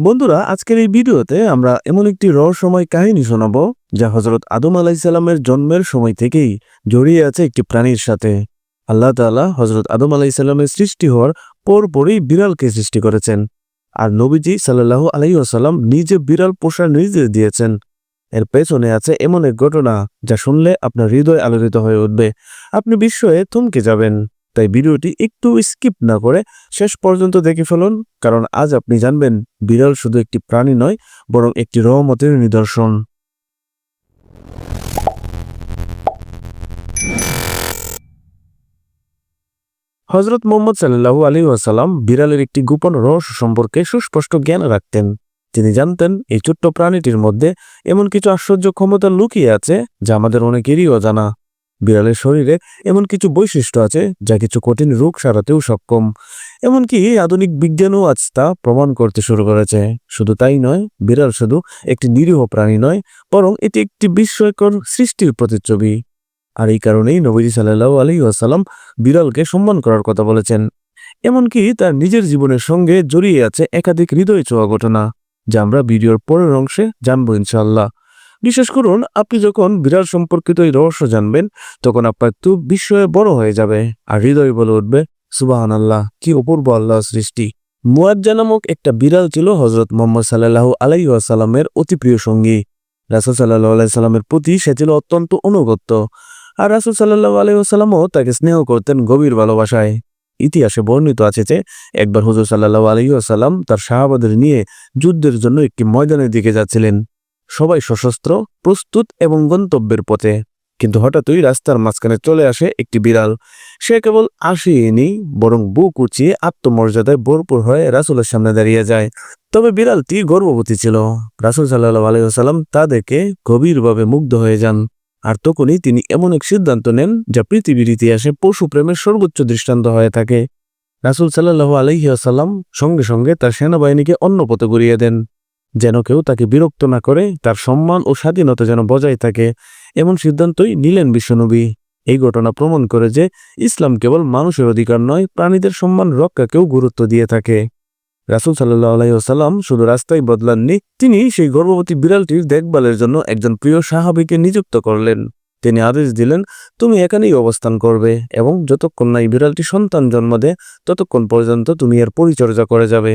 বন্ধুরা, আজকের এই ভিডিওতে আমরা এমন একটি রহস্যময় কাহিনী শোনাব যা হজরত আদম আলাইসাল্লামের জন্মের সময় থেকেই জড়িয়ে আছে একটি প্রাণীর সাথে। আল্লাহ তাআলা হজরত আদম আলাইসাল্লামের সৃষ্টি হওয়ার পরপরই বিড়ালকে সৃষ্টি করেছেন আর নবীজি সাল্লাল্লাহু আলাই আসাল্লাম নিজে বিড়াল পোষার নির্দেশ দিয়েছেন। এর পেছনে আছে এমন এক ঘটনা যা শুনলে আপনার হৃদয় আলোড়িত হয়ে উঠবে। আপনি বিস্ময়ে থমকে যাবেন। তাই ভিডিওটি একটু স্কিপ না করে শেষ পর্যন্ত দেখে ফেলুন, কারণ আজ আপনি জানবেন বিড়াল শুধু একটি প্রাণী নয়, বরং একটি রহমতের নিদর্শন। হজরত মোহাম্মদ সাল্লাহু আলী ওয়াসাল্লাম বিড়ালের একটি গোপন রহস্য সম্পর্কে সুস্পষ্ট জ্ঞান রাখতেন। তিনি জানতেন, এই ছোট্ট প্রাণীটির মধ্যে এমন কিছু আশ্চর্য ক্ষমতা লুকিয়ে আছে, যা আমাদের অনেকেরই অজানা। বিড়ালের শরীরে এমন কিছু বৈশিষ্ট্য আছে যা কিছু কঠিন রোগ সারাতেও সক্ষম। এমনকি আধুনিক বিজ্ঞানও আজ তা প্রমাণ করতে শুরু করেছে। শুধু তাই নয়, বিড়াল শুধু একটি নিরীহ প্রাণী নয়, বরং এটি একটি বিস্ময়কর সৃষ্টির প্রতিচ্ছবি। আর এই কারণেই নবীজি সাল্লাহ আলী আসাল্লাম বিড়ালকে সম্মান করার কথা বলেছেন। এমনকি তার নিজের জীবনের সঙ্গে জড়িয়ে আছে একাধিক হৃদয় চোয়া ঘটনা, যা আমরা ভিডিওর পরের অংশে জানব ইনশাল্লাহ বিশেষ করুন, আপনি যখন বিড়াল সম্পর্কিত এই রহস্য জানবেন, তখন আপনার তো বিস্ময়ে বড় হয়ে যাবে আর হৃদয় বলে উঠবে সুবাহান আল্লাহ কি অপূর্ব আল্লাহ সৃষ্টি। মুয়াজ্জা নামক একটা বিড়াল ছিল হজরত মোহাম্মদ সাল্লাহ আলাই আসাল্লামের অতি প্রিয় সঙ্গী। রাসুল সাল্লাহ আলাইসাল্লামের প্রতি সে ছিল অত্যন্ত অনুগত্য আর রাসুল সাল্লাহ আলাইসাল্লামও তাকে স্নেহ করতেন গভীর ভালোবাসায়। ইতিহাসে বর্ণিত আছে যে, একবার হুজুর সাল্লাহ আলাইসাল্লাম তার শাহাবাদের নিয়ে যুদ্ধের জন্য একটি ময়দানের দিকে যাচ্ছিলেন। সবাই সশস্ত্র, প্রস্তুত এবং গন্তব্যের পথে। কিন্তু হঠাৎই রাস্তার মাঝখানে চলে আসে একটি বিড়াল। সে কেবল আসেনি, বরং বুক উঁচিয়ে আত্মমর্যাদায় ভরপুর হয়ে রাসুলের সামনে দাঁড়িয়ে যায়। তবে বিড়ালটি গর্ভবতী ছিল। রাসুল সাল্লাহ আলাইসাল্লাম তা দেখে গভীরভাবে মুগ্ধ হয়ে যান। আর তখনই তিনি এমন এক সিদ্ধান্ত নেন, যা পৃথিবীর ইতিহাসে পশু প্রেমের সর্বোচ্চ দৃষ্টান্ত হয়ে থাকে। রাসুল সাল্লাহ আলহিহাসাল্লাম সঙ্গে সঙ্গে তার সেনাবাহিনীকে অন্য পথে ঘুরিয়ে দেন। যেন কেউ তাকে বিরক্ত না করে, তার সম্মান ও স্বাধীনতা যেন বজায় থাকে, এমন সিদ্ধান্তই নিলেন বিশ্বনবী। এই ঘটনা প্রমাণ করে যে ইসলাম কেবল মানুষের অধিকার নয়, প্রাণীদের সম্মান রক্ষাকেও গুরুত্ব দিয়ে থাকে। রাসুল সাল্লাহ আলাইসাল্লাম শুধু রাস্তায় বদলাননি, তিনি সেই গর্ভবতী বিড়ালটির দেখভালের জন্য একজন প্রিয় সাহাবিকে নিযুক্ত করলেন। তিনি আদেশ দিলেন, তুমি এখানেই অবস্থান করবে এবং যতক্ষণ না এই বিড়ালটি সন্তান জন্ম দেয়, ততক্ষণ পর্যন্ত তুমি এর পরিচর্যা করে যাবে।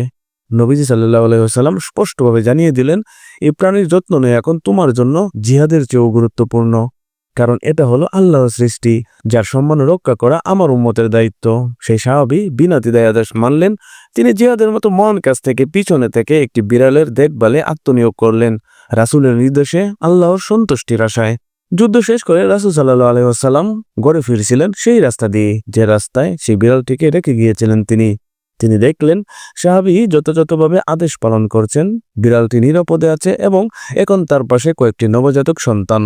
নবীজি সাল্লাহ আলাইসাল্লাম স্পষ্টভাবে জানিয়ে দিলেন, এই প্রাণীর যত্ন নেই, এখন তোমার জন্য জিহাদের চেয়েও গুরুত্বপূর্ণ। কারণ এটা হলো আল্লাহর সৃষ্টি, যার সম্মান রক্ষা করা আমার উম্মতের দায়িত্ব। সেই সাহাবি বিনা দ্বিধায়াদেশ মানলেন, তিনি জিহাদের মতো মন কাছ থেকে পিছনে থেকে একটি বিড়ালের দেখভালে আত্মনিয়োগ করলেন। রাসুলের নির্দেশে আল্লাহর সন্তুষ্টির আশায়। যুদ্ধ শেষ করে রাসুল সাল্লাহ আলহাম গড়ে ফিরছিলেন সেই রাস্তা দিয়ে। যে রাস্তায় সেই বিড়ালটিকে রেখে গিয়েছিলেন তিনি। তিনি দেখলেন, সাহাবি যথাযথভাবে আদেশ পালন করছেন, বিড়ালটি নিরাপদে আছে এবং এখন তার পাশে কয়েকটি নবজাতক সন্তান।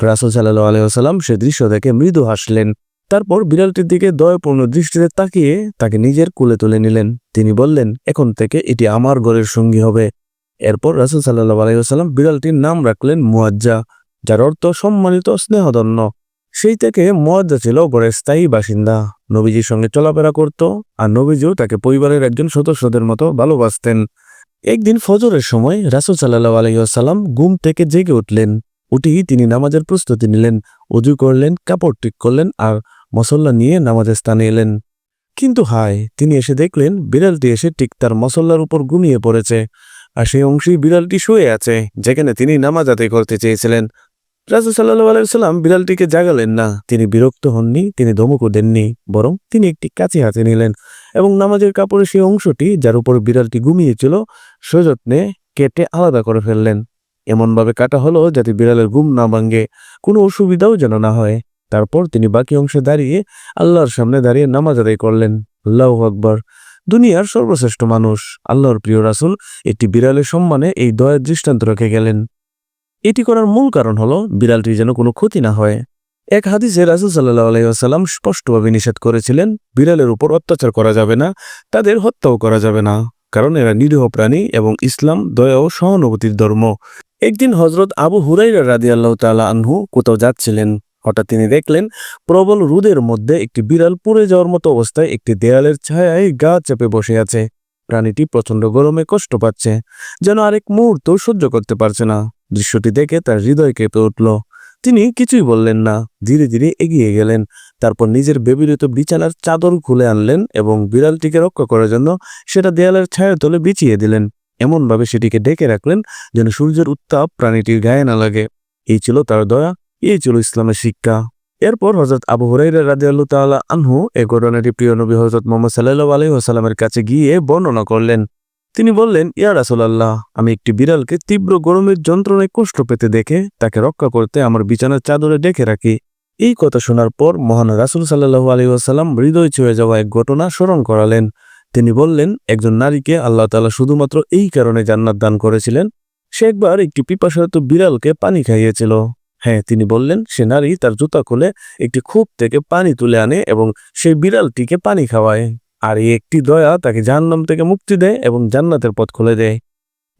রাসুল সাল্লাহ আলহাম সে দৃশ্য দেখে মৃদু হাসলেন। তারপর বিড়ালটির দিকে দয়পূর্ণ দৃষ্টিতে তাকিয়ে তাকে নিজের কুলে তুলে নিলেন। তিনি বললেন, এখন থেকে এটি আমার ঘরের সঙ্গী হবে। এরপর রাসুল সাল্লাহ আলহিহাল্লাম বিড়ালটির নাম রাখলেন মুয়াজ্জা যার অর্থ সম্মানিত স্নেহধন্য। সেই থেকে মুয়াজ্জা ছিল গড়ের স্থায়ী বাসিন্দা। নবীজির সঙ্গে চলাফেরা করত আর নবীজিও তাকে পরিবারের একজন সদস্যদের মতো ভালোবাসতেন। একদিন ফজরের সময় রাসুল সাল্লাহ আলহিহাল্লাম ঘুম থেকে জেগে উঠলেন। উঠেই তিনি নামাজের প্রস্তুতি নিলেন, অজু করলেন, কাপড় ঠিক করলেন আর মসল্লা নিয়ে নামাজের স্থানে এলেন। কিন্তু হায়, তিনি এসে দেখলেন বিড়ালটি এসে ঠিক তার মসল্লার উপর ঘুমিয়ে পড়েছে। আর সেই অংশেই বিড়ালটি শুয়ে আছে, যেখানে তিনি নামাজ আদায় করতে চেয়েছিলেন। রাজু সাল্লাহ আলাইসাল্লাম বিড়ালটিকে জাগালেন। না, তিনি বিরক্ত হননি, তিনি ধমকও দেননি, বরং তিনি একটি কাছে হাতে নিলেন এবং নামাজের কাপড়ের সেই অংশটি, যার উপর বিড়ালটি ঘুমিয়েছিল, সযত্নে কেটে আলাদা করে ফেললেন। এমনভাবে কাটা হলো যাতে বিড়ালের ঘুম না ভাঙ্গে কোনো অসুবিধাও যেন না হয়। তারপর তিনি বাকি অংশে দাঁড়িয়ে আল্লাহর সামনে দাঁড়িয়ে নামাজ আদায় করলেন। আল্লাহ আকবর। দুনিয়ার সর্বশ্রেষ্ঠ মানুষ, আল্লাহর প্রিয় রাসুল, একটি বিড়ালের সম্মানে এই দয়ের দৃষ্টান্ত রেখে গেলেন। এটি করার মূল কারণ হলো, বিড়ালটি যেন কোনো ক্ষতি না হয়। এক হাদিসে রাসুল সাল্লাহ আলাইসাল্লাম স্পষ্টভাবে নিষেধ করেছিলেন, বিড়ালের উপর অত্যাচার করা যাবে না, তাদের হত্যাও করা যাবে না, কারণ এরা নিরীহ প্রাণী এবং ইসলাম, দয়া ও সহানুভূতির ধর্ম। একদিন হজরত আবু হুরাইরা রাদি আল্লাহ তালা আনহু কোথাও যাচ্ছিলেন। হঠাৎ তিনি দেখলেন, প্রবল রোদের মধ্যে একটি বিড়াল পুড়ে যাওয়ার মতো অবস্থায় একটি দেয়ালের ছায়ায় গা চেপে বসে আছে। প্রাণীটি প্রচণ্ড গরমে কষ্ট পাচ্ছে, যেন আরেক মুহূর্ত সহ্য করতে পারছে না। দৃশ্যটি দেখে তার হৃদয় কেঁপে উঠল। তিনি কিছুই বললেন না, ধীরে ধীরে এগিয়ে গেলেন, তারপর নিজের ব্যবহৃত বিছানার চাদর খুলে আনলেন এবং বিড়ালটিকে রক্ষা করার জন্য সেটা দেয়ালের ছায়া তলে বিছিয়ে দিলেন। এমনভাবে সেটিকে ডেকে রাখলেন যেন সূর্যের উত্তাপ প্রাণীটির গায়ে না লাগে। এই ছিল তার দয়া, এই ছিল ইসলামের শিক্ষা। এরপর হজরত আবু হুরাইরা রাদিয়াল্লাহু তাআলা আনহু এ ঘটনাটি প্রিয় নবী হজরত মোহাম্মদ সাল্লাল্লাহু আলাইহি ওয়াসাল্লামের কাছে গিয়ে বর্ণনা করলেন। তিনি বললেন, ইয়া রাসূলুল্লাহ, আমি একটি বিড়ালকে তীব্র গরমের যন্ত্রণায় কষ্ট পেতে দেখে তাকে রক্ষা করতে আমার বিছানার চাদরে ডেকে রাখি। এই কথা শোনার পর মহান রাসূল সাল্লাল্লাহু আলাইহি ওয়াসাল্লাম হৃদয় ছুঁয়ে যাওয়া এক ঘটনা স্মরণ করালেন। তিনি বললেন, একজন নারীকে আল্লাহ তাআলা শুধুমাত্র এই কারণে জান্নাত দান করেছিলেন, সে একবার একটি পিপাসায়ত বিড়ালকে পানি খাইয়েছিল। হ্যাঁ তিনি বললেন, সে নারী তার জুতা খুলে একটি কূপ থেকে পানি তুলে আনে এবং সেই বিড়ালটিকে পানি খাওয়ায়। আর এই একটি দয়া তাকে জাহান্নাম থেকে মুক্তি দেয় এবং জান্নাতের পথ খুলে দেয়।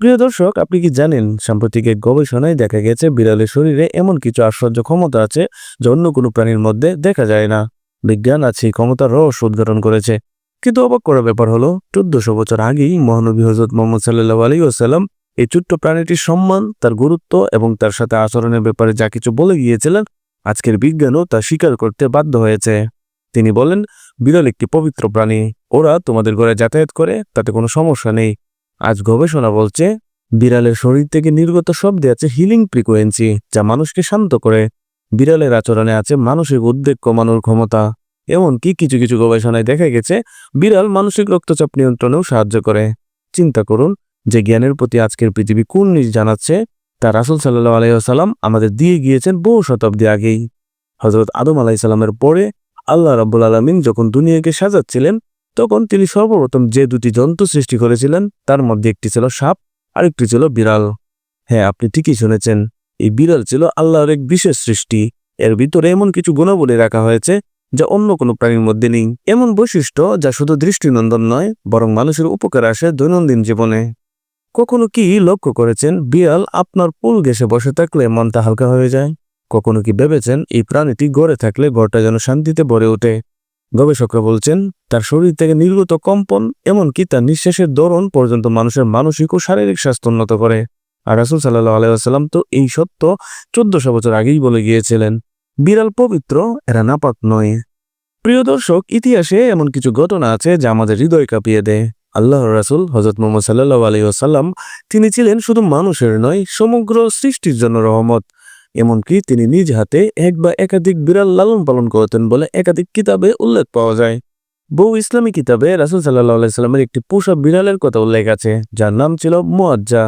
প্রিয় দর্শক, আপনি কি জানেন, সাম্প্রতিক এক গবেষণায় দেখা গেছে বিড়ালের শরীরে এমন কিছু আশ্চর্য ক্ষমতা আছে যা অন্য কোনো প্রাণীর মধ্যে দেখা যায় না। বিজ্ঞান আছে এই ক্ষমতার রহস্য উদ্ঘাটন করেছে। কিন্তু অবাক করার ব্যাপার হলো, চোদ্দশো বছর আগেই মহানবী হজরত মোহাম্মদ সাল্লাহ আলী ওসাল্লাম এই ছোট্ট প্রাণীটির সম্মান, তার গুরুত্ব এবং তার সাথে আচরণের ব্যাপারে যা কিছু বলে গিয়েছিলেন, আজকের বিজ্ঞানও তা স্বীকার করতে বাধ্য হয়েছে। তিনি বলেন, বিড়াল একটি পবিত্র প্রাণী। ওরা তোমাদের ঘরে যাতায়াত করে, তাতে কোনো সমস্যা নেই। আজ গবেষণা বলছে, বিড়ালের শরীর থেকে নির্গত শব্দে আছে হিলিং ফ্রিকোয়েন্সি যা মানুষকে শান্ত করে। বিড়ালের আচরণে আছে মানসিক উদ্বেগ কমানোর ক্ষমতা। এমনকি কিছু কিছু গবেষণায় দেখা গেছে, বিড়াল মানসিক রক্তচাপ নিয়ন্ত্রণেও সাহায্য করে। চিন্তা করুন যে জ্ঞানের প্রতি আজকের পৃথিবী কোন নিজ জানাচ্ছে, তা রাসুল সাল্লাহ আলাইসাল্লাম আমাদের দিয়ে গিয়েছেন বহু শতাব্দী আগেই। হজরত আদম আলাইসাল্লামের পরে আল্লাহ রাব্বুল আলমিন যখন দুনিয়াকে সাজাচ্ছিলেন, তখন তিনি সর্বপ্রথম যে দুটি জন্তু সৃষ্টি করেছিলেন, তার মধ্যে একটি ছিল সাপ, আরেকটি ছিল বিড়াল। হ্যাঁ আপনি ঠিকই শুনেছেন, এই বিড়াল ছিল আল্লাহর এক বিশেষ সৃষ্টি। এর ভিতরে এমন কিছু গুণাবলী রাখা হয়েছে, যা অন্য কোনো প্রাণীর মধ্যে নেই। এমন বৈশিষ্ট্য যা শুধু দৃষ্টিনন্দন নয়, বরং মানুষের উপকার আসে দৈনন্দিন জীবনে। কখনো কি লক্ষ্য করেছেন, বিড়াল আপনার পুল ঘেসে বসে থাকলে মনটা হালকা হয়ে যায়? কখনো কি ভেবেছেন এই প্রাণীটি গড়ে থাকলে ঘরটা যেন শান্তিতে ভরে ওঠে? গবেষকরা বলছেন, তার শরীর থেকে নির্গত কম্পন এমনকি তার নিঃশ্বাসের দরণ পর্যন্ত মানুষের মানসিক ও শারীরিক স্বাস্থ্য উন্নত করে। আর রাসুল সাল্লাহ আলাইসাল্লাম তো এই সত্য চোদ্দশো বছর আগেই বলে গিয়েছিলেন, বিড়াল পবিত্র, এরা নাপাক নয়। প্রিয় দর্শক, ইতিহাসে এমন কিছু ঘটনা আছে যা আমাদের হৃদয় কাঁপিয়ে দেয়। আল্লাহর রাসুল হজরত মোহাম্মদ সাল্লাহ আলাইসাল্লাম তিনি ছিলেন শুধু মানুষের নয়, সমগ্র সৃষ্টির জন্য রহমত। এমনকি তিনি নিজ হাতে এক বা একাধিক বিড়াল লালন পালন করতেন বলে একাধিক কিতাবে উল্লেখ পাওয়া যায়। বহু ইসলামী কিতাবে রাসুল সাল্লাহ আলাইস্লামের একটি পোষা বিড়ালের কথা উল্লেখ আছে, যার নাম ছিল মোয়াজ্জা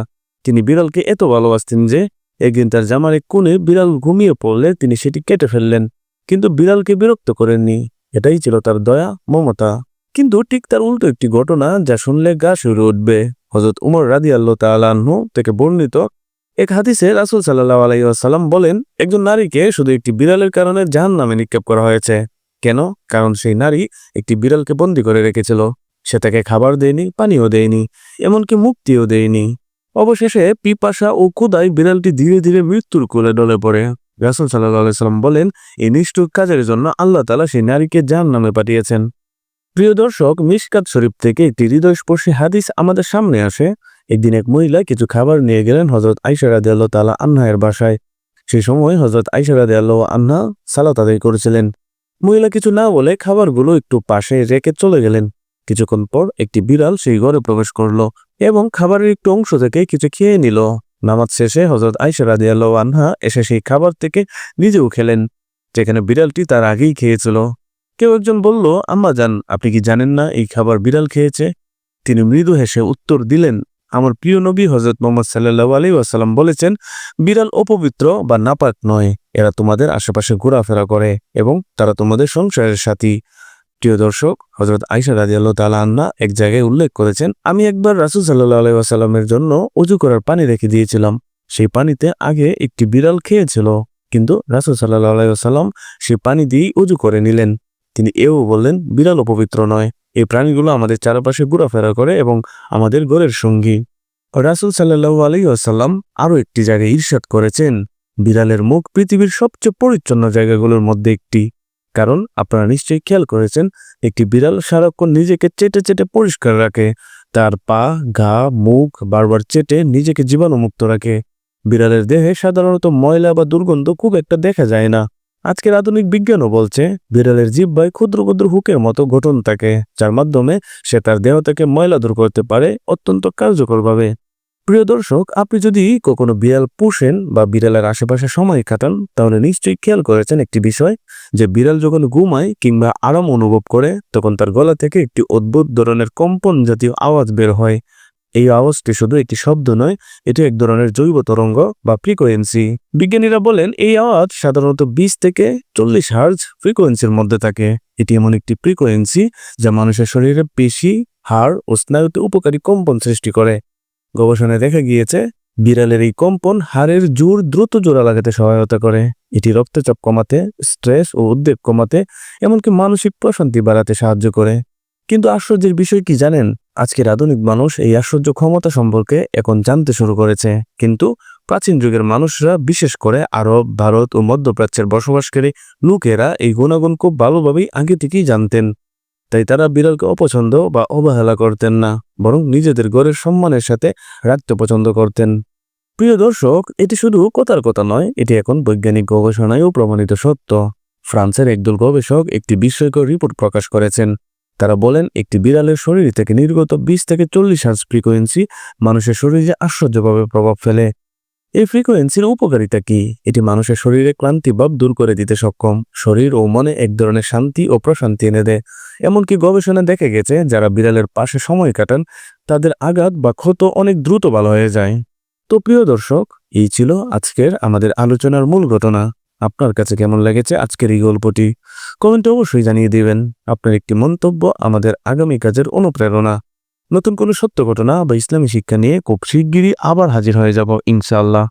তিনি বিড়ালকে এত ভালোবাসতেন যে একদিন তার জামার এক কোণে বিড়াল ঘুমিয়ে পড়লে তিনি সেটি কেটে ফেললেন, কিন্তু বিড়ালকে বিরক্ত করেননি। এটাই ছিল তার দয়া, মমতা। কিন্তু ঠিক তার উল্টো একটি ঘটনা যা শুনলে গা শুরু উঠবে। হজরত উমর রাদি আল্লাহ তালাহ থেকে বর্ণিত এক হাদিসে রাসুল সাল্লাহ আলাইসাল্লাম বলেন, একজন নারীকে শুধু একটি বিড়ালের কারণে জাহান নামে নিক্ষেপ করা হয়েছে। কেন? কারণ সেই নারী একটি বিড়ালকে বন্দি করে রেখেছিল। সে তাকে খাবার দেয়নি, পানিও দেয়নি, এমনকি মুক্তিও দেয়নি। অবশেষে পিপাসা ও কুদায় বিড়ালটি ধীরে ধীরে মৃত্যুর কোলে ডলে পড়ে। রাসুল সাল্লাহ সাল্লাম বলেন, এই নিষ্ঠুর কাজের জন্য আল্লাহ তালা সেই নারীকে জাহান নামে পাঠিয়েছেন। প্রিয় দর্শক মিসকাত শরীফ থেকে একটি হৃদয়স্পর্শী হাদিস আমাদের সামনে আসে। একদিন এক মহিলা কিছু খাবার নিয়ে গেলেন হজরত আইসা রাদে আল্লাহ তালা আন্নাহের বাসায়। সেই সময় হজরত আইসা রাদে আল্লাহ আন্না সালাত আদায় করেছিলেন। মহিলা কিছু না বলে খাবারগুলো একটু পাশে রেখে চলে গেলেন। কিছুক্ষণ পর একটি বিড়াল সেই ঘরে প্রবেশ করল এবং খাবারের একটু অংশ থেকে কিছু খেয়ে নিল। নামাজ শেষে হজরত আইসা রাদে আল্লাহ আন্হা এসে সেই খাবার থেকে নিজেও খেলেন, যেখানে বিড়ালটি তার আগেই খেয়েছিল। কেউ একজন বলল, আম্মা যান আপনি কি জানেন না এই খাবার বিড়াল খেয়েছে? তিনি মৃদু হেসে উত্তর দিলেন আমার প্রিয় নবী হজরত মোহাম্মদ সাল্লাহ আলী আসাল্লাম বলেছেন, বিড়াল অপবিত্র বা নাপাক নয়, এরা তোমাদের আশেপাশে ঘোরাফেরা করে এবং তারা তোমাদের সংসারের সাথী। প্রিয় দর্শক হজরত আইসা রাজি আল্লাহ আন্না এক জায়গায় উল্লেখ করেছেন, আমি একবার রাসুল সাল্লাহ আলাই আসাল্লামের জন্য উজু করার পানি রেখে দিয়েছিলাম। সেই পানিতে আগে একটি বিড়াল খেয়েছিল, কিন্তু রাসুল সাল্লাহ আলাই আসাল্লাম সেই পানি দিয়েই উজু করে নিলেন। তিনি এও বললেন, বিড়াল অপবিত্র নয়। এই প্রাণীগুলো আমাদের চারপাশে ঘোরাফেরা করে এবং আমাদের ঘরের সঙ্গী। রাসুল সাল্লাহু আলী আসাল্লাম আরও একটি জায়গায় ঈর্ষাদ করেছেন, বিড়ালের মুখ পৃথিবীর সবচেয়ে পরিচ্ছন্ন জায়গাগুলোর মধ্যে একটি। কারণ আপনারা নিশ্চয়ই খেয়াল করেছেন, একটি বিড়াল সারাক্ষণ নিজেকে চেটে চেটে পরিষ্কার রাখে। তার পা, ঘা, মুখ বারবার চেটে নিজেকে জীবাণুমুক্ত রাখে। বিড়ালের দেহে সাধারণত ময়লা বা দুর্গন্ধ খুব একটা দেখা যায় না। আজকের আধুনিক বিজ্ঞানও বলছে, বিড়ালের জিহ্বায় ক্ষুদ্র ক্ষুদ্র হুকের মতো গঠন থাকে, যার মাধ্যমে সে তার দেহ থেকে ময়লা দূর করতে পারে অত্যন্ত কার্যকরভাবে। প্রিয় দর্শক, আপনি যদি কখনো বিড়াল পোষেন বা বিড়ালের আশেপাশে সময় কাটান, তাহলে নিশ্চয়ই খেয়াল করেছেন একটি বিষয়, যে বিড়াল যখন ঘুমায় কিংবা আরাম অনুভব করে, তখন তার গলা থেকে একটি অদ্ভুত ধরনের কম্পন জাতীয় আওয়াজ বের হয়। এই আওয়াজটি শুধু একটি শব্দ নয়, এটি এক ধরনের জৈব তরঙ্গ বা ফ্রিকোয়েন্সি বিজ্ঞানীরা বলেন, এই আওয়াজ সাধারণত বিশ থেকে চল্লিশ হার্জ ফ্রিকোয়েন্সির মধ্যে থাকে। এটি এমন একটি ফ্রিকোয়েন্সি যা মানুষের শরীরে পেশি, হাড় ও স্নায়ুতে উপকারী কম্পন সৃষ্টি করে। গবেষণায় দেখা গিয়েছে, বিড়ালের এই কম্পন হাড়ের জোর দ্রুত জোড়া লাগাতে সহায়তা করে। এটি রক্তচাপ কমাতে স্ট্রেস ও উদ্বেগ কমাতে, এমনকি মানসিক প্রশান্তি বাড়াতে সাহায্য করে। কিন্তু আশ্চর্যের বিষয় কি জানেন? আজকের আধুনিক মানুষ এই আশ্চর্য ক্ষমতা সম্পর্কে এখন জানতে শুরু করেছে। কিন্তু প্রাচীন যুগের মানুষরা, বিশেষ করে আরব, ভারত ও মধ্যপ্রাচ্যের বসবাসকারী লোকেরা এই গুণাগুণ খুব ভালোভাবেই আগে থেকেই জানতেন। তাই তারা বিড়ালকে অপছন্দ বা অবহেলা করতেন না, বরং নিজেদের ঘরের সম্মানের সাথে রাখতে পছন্দ করতেন। প্রিয় দর্শক, এটি শুধু কথার কথা নয়, এটি এখন বৈজ্ঞানিক গবেষণায়ও প্রমাণিত সত্য। ফ্রান্সের একদল গবেষক একটি বিস্ময়কর রিপোর্ট প্রকাশ করেছেন। তারা বলেন, একটি বিড়ালের শরীর থেকে নির্গত বিশ থেকে চল্লিশ হার্জ ফ্রিকোয়েন্সি মানুষের শরীরে আশ্চর্যভাবে প্রভাব ফেলে। এই ফ্রিকোয়েন্সির উপকারিতা কি? এটি মানুষের শরীরে ক্লান্তি ভাব দূর করে দিতে সক্ষম। শরীর ও মনে এক ধরনের শান্তি ও প্রশান্তি এনে দেয়। এমনকি গবেষণা দেখা গেছে, যারা বিড়ালের পাশে সময় কাটান, তাদের আঘাত বা ক্ষত অনেক দ্রুত ভালো হয়ে যায়। তো প্রিয় দর্শক, এই ছিল আজকের আমাদের আলোচনার মূল ঘটনা। আপনার কাছে কেমন লেগেছে আজকের এই গল্পটি? কমেন্টে অবশ্যই জানিয়ে দিবেন। আপনার একটি মন্তব্য আমাদের আগামী কাজের অনুপ্রেরণা। নতুন কোনো সত্য ঘটনা বা ইসলামী শিক্ষা নিয়ে খুব শিগগিরই আবার হাজির হয়ে যাব ইনশাআল্লাহ।